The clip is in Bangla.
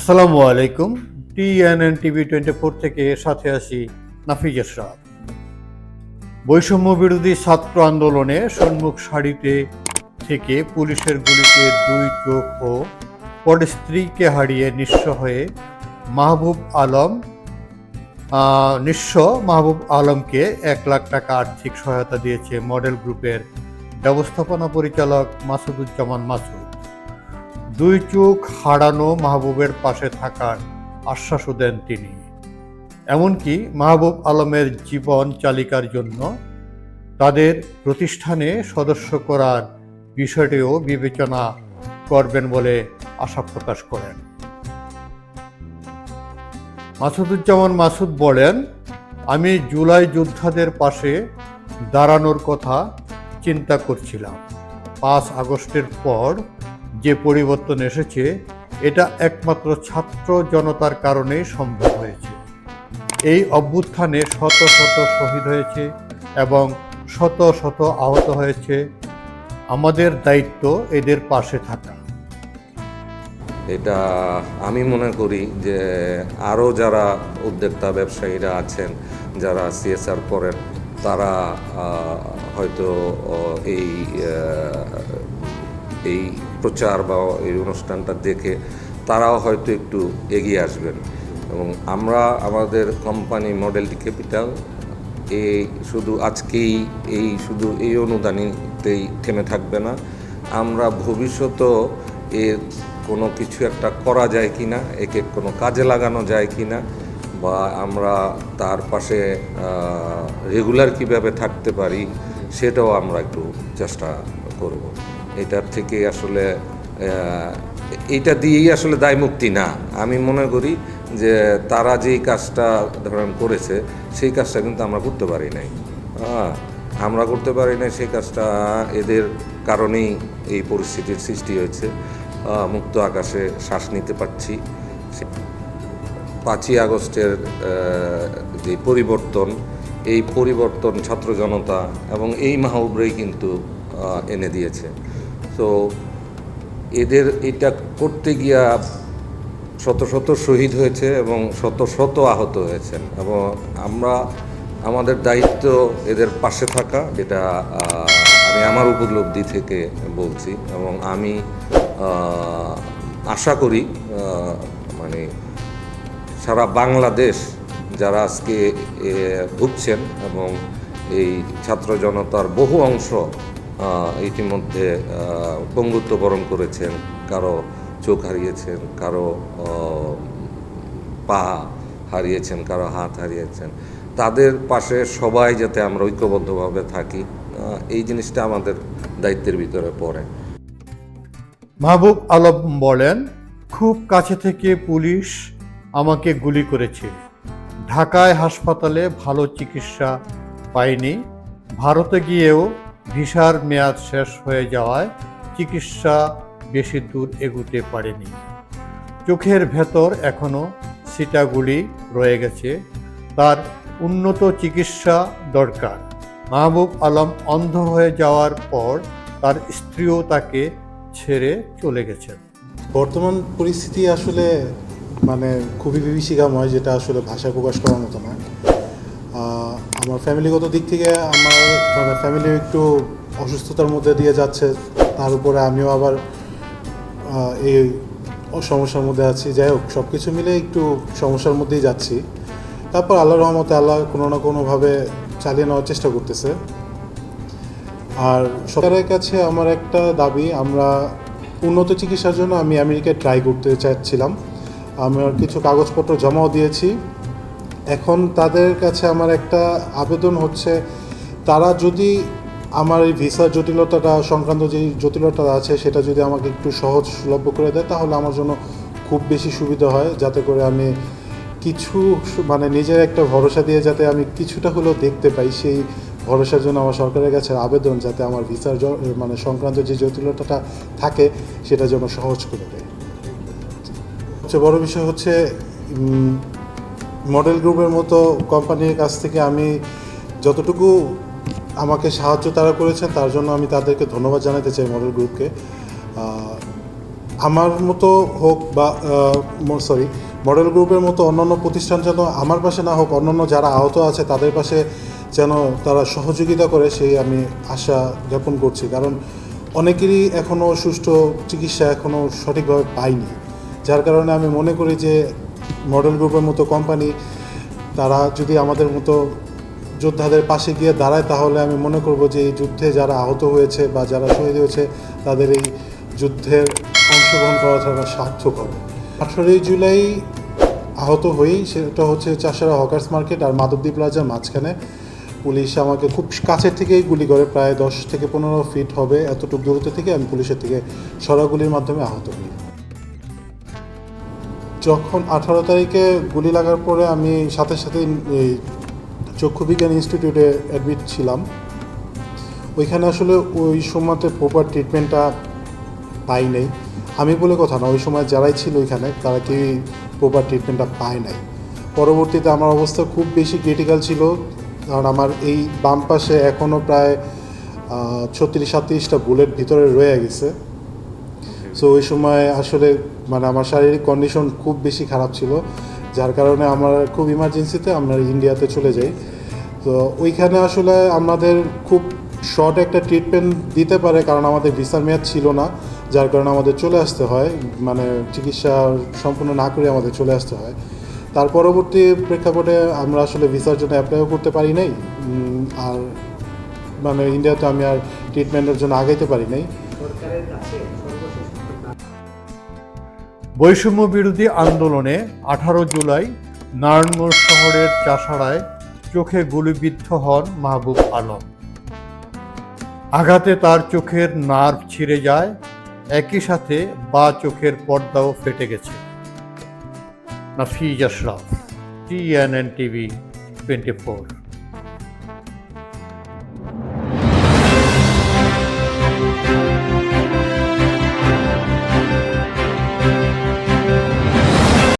আসসালামু আলাইকুম। টিএনএন টিভি টোয়েন্টি ফোর থেকে সাথে আছি নাফিজ এসরাত বৈষম্য বিরোধী ছাত্র আন্দোলনে সম্মুখ সারিতে থেকে পুলিশের গুলিতে দুই চোখ ও পরে স্ত্রীকে হারিয়ে নিঃস্ব হয়ে মাহবুব আলম নিঃস্ব মাহবুব আলমকে এক লাখ টাকা আর্থিক সহায়তা দিয়েছে মডেল গ্রুপের ব্যবস্থাপনা পরিচালক মাসুদুজ্জামান মাসুদ। দুই চোখ হারানো মাহবুবের পাশে থাকার আশ্বাসও দেন তিনি। এমনকি মাহবুব আলমের জীবন চালিকার জন্য তাদের প্রতিষ্ঠানে সদস্য করার বিষয়টিও বিবেচনা করবেন বলে আশা প্রকাশ করেন। মাসুদুজ্জামান মাসুদ বলেন, আমি জুলাই যোদ্ধাদের পাশে দাঁড়ানোর কথা চিন্তা করছিলাম। পাঁচ আগস্টের পর যে পরিবর্তন এসেছে, এটা একমাত্র ছাত্র জনতার কারণেই সম্ভব হয়েছে। এই অভ্যুত্থানে শত শত শহীদ হয়েছে এবং শত শত আহত হয়েছে। আমাদের দায়িত্ব এদের পাশে থাকা। এটা আমি মনে করি যে আরও যারা উদ্যোক্তা ব্যবসায়ীরা আছেন, যারা সিএসআর করেন, তারা হয়তো এই এই প্রচার বা এই অনুষ্ঠানটা দেখে তারাও হয়তো একটু এগিয়ে আসবেন। এবং আমরা, আমাদের কোম্পানি মডেলটি ক্যাপিটাল এই শুধু আজকেই, এই শুধু এই অনুদানীতেই থেমে থাকবে না। আমরা ভবিষ্যতেও এর কোনো কিছু একটা করা যায় কি না একে কোনো কাজে লাগানো যায় কি না বা আমরা তার পাশে রেগুলার কীভাবে থাকতে পারি, সেটাও আমরা একটু চেষ্টা করব। এটার থেকে আসলে এটা দিয়েই আসলে দায়মুক্তি না। আমি মনে করি যে তারা যেই কাজটা ধরেন করেছে, সেই কাজটা কিন্তু আমরা করতে পারি নাই। হ্যাঁ আমরা করতে পারি নাই সেই কাজটা, এদের কারণেই এই পরিস্থিতির সৃষ্টি হয়েছে। মুক্ত আকাশে শ্বাস নিতে পারছি। পাঁচই আগস্টের যে পরিবর্তন, এই পরিবর্তন ছাত্র জনতা এবং এই মাহবুবরাই কিন্তু এনে দিয়েছে। তো এদের এটা করতে গিয়া শত শত শহীদ হয়েছে এবং শত শত আহত হয়েছেন। এবং আমরা, আমাদের দায়িত্ব এদের পাশে থাকা, যেটা আমি আমার উপলব্ধি থেকে বলছি। এবং আমি আশা করি মানে সারা বাংলাদেশ যারা আজকে ভুগছেন এবং এই ছাত্র জনতার বহু অংশ ইতিমধ্যে পঙ্গুত্ব বরণ করেছেন, কারও চোখ হারিয়েছেন, কারও পা হারিয়েছেন, কারও হাত হারিয়েছেন। তাদের পাশে সবাই যাতে আমরা ঐক্যবদ্ধভাবে থাকি এই জিনিসটা আমাদের দায়িত্বের ভিতরে পড়ে। মাহবুব আলম বলেন, খুব কাছে থেকে পুলিশ আমাকে গুলি করেছে। ঢাকায় হাসপাতালে ভালো চিকিৎসা পাইনি। ভারতে গিয়েও ভিসার মেয়াদ শেষ হয়ে যাওয়ায় চিকিৎসা বেশি দূর এগুতে পারেনি। চোখের ভেতর এখনও সিটাগুলি রয়ে গেছে। তার উন্নত চিকিৎসা দরকার। মাহবুব আলম অন্ধ হয়ে যাওয়ার পর তার স্ত্রীও তাকে ছেড়ে চলে গেছেন। বর্তমান পরিস্থিতি আসলে মানে খুবই বিভীষিকাময়, যেটা আসলে ভাষা প্রকাশ করার মতো না আমার ফ্যামিলিগত দিক থেকে আমার মানে ফ্যামিলি একটু অসুস্থতার মধ্যে দিয়ে যাচ্ছে। তার উপরে আমিও আবার এই সমস্যার মধ্যে আছি। যাই হোক সব কিছু মিলে একটু সমস্যার মধ্যেই যাচ্ছি। তারপর আল্লাহ রহমতে আল্লাহ কোনো না কোনোভাবে চালিয়ে নেওয়ার চেষ্টা করতেছে। আর সরকারের কাছে আমার একটা দাবি, আমরা উন্নত চিকিৎসার জন্য আমি আমেরিকায় ট্রাই করতে চাচ্ছিলাম। আমার কিছু কাগজপত্র জমাও দিয়েছি। এখন তাদের কাছে আমার একটা আবেদন হচ্ছে, তারা যদি আমার এই ভিসার জটিলতাটা, সংক্রান্ত যে জটিলতা আছে, সেটা যদি আমাকে একটু সহজলভ্য করে দেয়, তাহলে আমার জন্য খুব বেশি সুবিধা হয়, যাতে করে আমি কিছু মানে নিজের একটা ভরসা দিয়ে যাতে আমি কিছুটা হলেও দেখতে পাই সেই ভরসার জন্য আমার সরকারের কাছে আবেদন, যাতে আমার ভিসার মানে সংক্রান্ত যে জটিলতাটা থাকে, সেটা যেন সহজ করে দেয়। সবচেয়ে বড় বিষয় হচ্ছে মডেল গ্রুপের মতো কোম্পানির কাছ থেকে আমি যতটুকু আমাকে সাহায্য তারা করেছেন, তার জন্য আমি তাদেরকে ধন্যবাদ জানাতে চাই মডেল গ্রুপকে আমার মতো হোক বা সরি মডেল গ্রুপের মতো অন্যান্য প্রতিষ্ঠান যেন আমার পাশে না হোক, অন্যান্য যারা আহত আছে তাদের পাশে যেন তারা সহযোগিতা করে, সেই আমি আশা জ্ঞাপন করছি। কারণ অনেকেরই এখনও সুষ্ঠু চিকিৎসা এখনও সঠিকভাবে পাইনি। যার কারণে আমি মনে করি যে মডেল গ্রুপের মতো কোম্পানি তারা যদি আমাদের মতো যোদ্ধাদের পাশে গিয়ে দাঁড়ায়, তাহলে আমি মনে করব যে এই যুদ্ধে যারা আহত হয়েছে বা যারা শহীদ হয়েছে, তাদের এই যুদ্ধের অংশগ্রহণ করা তারা সার্থক হবে আঠারোই জুলাই আহত হই সেটা হচ্ছে চাষারা হকার্স মার্কেট আর মাধবদ্বীপ প্লাজার মাঝখানে। পুলিশ আমাকে খুব কাছের থেকেই গুলি করে, প্রায় দশ থেকে পনেরো ফিট হবে, এতটুকু দূরত্ব থেকে আমি পুলিশের থেকে সরাগুলির মাধ্যমে আহত হই। যখন আঠারো তারিখে গুলি লাগার পরে আমি সাথে সাথে এই চক্ষু বিজ্ঞান ইনস্টিটিউটে অ্যাডমিট ছিলাম। ওইখানে আসলে ওই সময়তে প্রপার ট্রিটমেন্টটা পাই নাই। আমি বলে কথা না ওই সময় যারাই ছিল ওইখানে তারা কেউই প্রপার ট্রিটমেন্টটা পায় নাই। পরবর্তীতে আমার অবস্থা খুব বেশি ক্রিটিক্যাল ছিল কারণ আমার এই বাম পাশে এখনও প্রায় ছত্রিশ সাতত্রিশটা বুলেট ভিতরে রয়ে গেছে। সো ওই সময় আসলে মানে আমার শারীরিক কন্ডিশন খুব বেশি খারাপ ছিল, যার কারণে আমার খুব ইমার্জেন্সিতে আমরা ইন্ডিয়াতে চলে যাই। তো ওইখানে আসলে আমাদের খুব শর্ট একটা ট্রিটমেন্ট দিতে পারে, কারণ আমাদের ভিসার মেয়াদ ছিল না, যার কারণে আমাদের চলে আসতে হয়। মানে চিকিৎসা সম্পূর্ণ না করে আমাদের চলে আসতে হয়। তার পরবর্তী প্রেক্ষাপটে আমরা আসলে ভিসার জন্য অ্যাপ্লাইও করতে পারি নাই। আর মানে ইন্ডিয়াতে আমি আর ট্রিটমেন্টের জন্য আগাইতে পারি নাই। বৈষম্য বিরোধী আন্দোলনে আঠারো জুলাই নারায়ণগঞ্জ শহরের চাষাড়ায় চোখে গুলিবিদ্ধ হন মাহবুব আলম। আঘাতে তার চোখের নার্ভ ছিঁড়ে যায়, একই সাথে বা চোখের পর্দাও ফেটে গেছে। Nafiz Ashraf, TNN TV, twenty four.